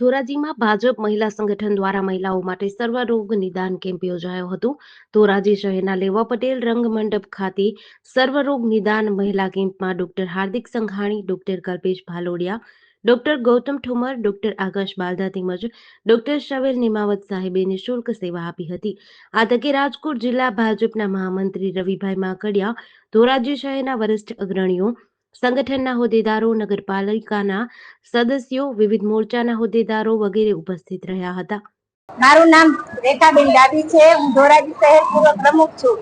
ધોરાજીમાં ભાજપ મહિલા સંગઠન દ્વારા મહિલાઓ માટે સર્વરોગ નિદાન કેમ્પ યોજાયો હતો. ધોરાજી શહેરના લેવા પટેલ રંગમંડપ ખાતે સર્વરોગ નિદાન મહિલા કેમ્પમાં doctor Hardik Sanghani, doctor Kalpesh Bhalodiya, doctor Gautam Thumar, doctor Akash Balda તેમજ ડોક્ટર શવેલ નિમાવત સાહેબે નિઃશુલ્ક સેવા આપી હતી. આ તકે રાજકોટ જિલ્લા ભાજપના મહામંત્રી રવિભાઈ માકડિયા, ધોરાજી શહેરના વરિષ્ઠ અગ્રણીઓ સંગઠનના હોદ્દેદારો, નગરપાલિકાના સદસ્યો, વિવિધ મોરચાના હોદ્દેદારો વગેરે ઉપસ્થિત રહ્યા હતા. મારું નામ રેખાબેન ડાબી છે. હું ધોરાજી શહેર પૂર્વ પ્રમુખ છું.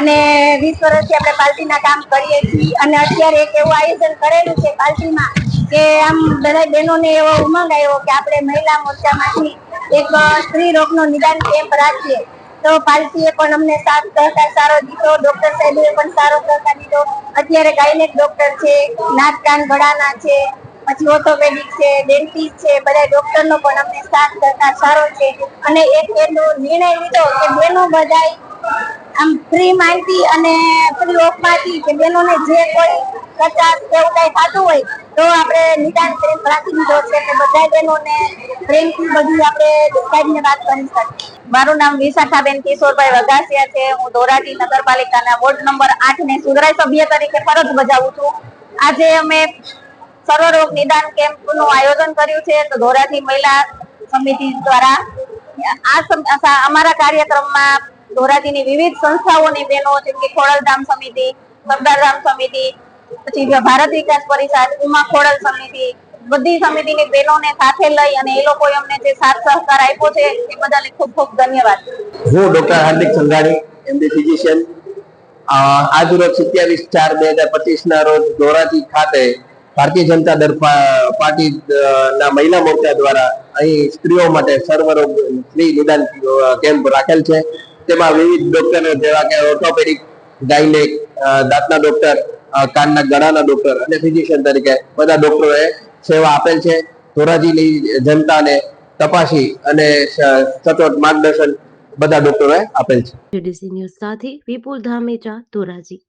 અને વીસ વર્ષથી આપણે પાર્ટીના કામ કરીએ છીએ. અને અત્યારે એક એવું આયોજન કરેલું છે પાર્ટીમાં કે આમ બધા બહેનોને એવો ઉમંગ આવ્યો કે આપણે મહિલા મોરચામાંથી એક સ્ત્રી રોગનો નિદાન કેમ્પ રાખીએ. તો પાર્ટીએ પણ અમને સાથ સહકાર, સારો દીધો. ડોક્ટર સાહેબે પણ સારો સહકાર દીધો. અત્યારે ગાયનેક ડોક્ટર છે, નાક કાન ગળાના છે, પછી ઓર્થોપેડિક છે ડેન્ટિસ્ટ છે બધા ડોક્ટરનો પણ અમને સાથ કરતા સારો છે. અને એક એનો નિર્ણય લીધો કે બેનો બધાય આમ ફ્રી માહિતી અને ફ્રી ઓફમાંથી કે બેનોને જે કોઈ કચાશ કે એવું કઈ થતું હોય, તો આપણે નિદાન કેમ્પ રાખી દીધો છે કે બધા બહેનોને પ્રેમથી બધું આપણે સાહેબને વાત કરી શકીએ. મારું નામ વિશાખાબેન કિશોરભાઈ વઘાસિયા છે. હું ધોરાજી નગરપાલિકાના વોર્ડ નંબર આઠ ને સુધરાઈ સભ્ય તરીકે ફરજ બજાવું છું. આજે અમે સર્વરોગ નિદાન કેમ્પનું આયોજન કર્યું છે. તો ધોરાજી મહિલા સમિતિ દ્વારા આ અમારા કાર્યક્રમમાં ધોરાજીની વિવિધ સંસ્થાઓની બહેનો જેમ કે ખોડલધામ સમિતિ સરદારધામ સમિતિ, પછી ભારત વિકાસ પરિષદ, ઉમા ખોડલ સમિતિ, બધી સમિતિની બહેનોને સાથે લઈ અને એ લોકોએ અમને જે સાથ સહકાર આપ્યો છે, એ બદલ ખૂબ ખૂબ ધન્યવાદ. હું doctor Hardik Sanghani MD physician. આજ રોજ સત્યાવીસ ચાર બે હજાર પચીસ ના રોજ ધોરાજી ખાતે ભારતીય જનતા દળ પાર્ટી ના મહિલા મોરચા દ્વારા અહીં સ્ત્રીઓ માટે સર્વરોગ, સ્ત્રી નિદાન કેમ્પ રાખેલ છે. તેમાં વિવિધ ડોક્ટરો જેવા કે ઓર્થોપેડિક ગાયનેક દાંતના ડોક્ટર કાનના ગળાના ડોક્ટર અને ફિઝિશિયન તરીકે બધા ડોક્ટરોએ સેવા આપેલ છે. ધોરાજીની જનતાને તપાસી અને સચોટ માર્ગદર્શન બધા ડોક્ટરોએ આપેલ છે. ન્યૂઝ સાથે વિપુલ ધામેચા ધોરાજી.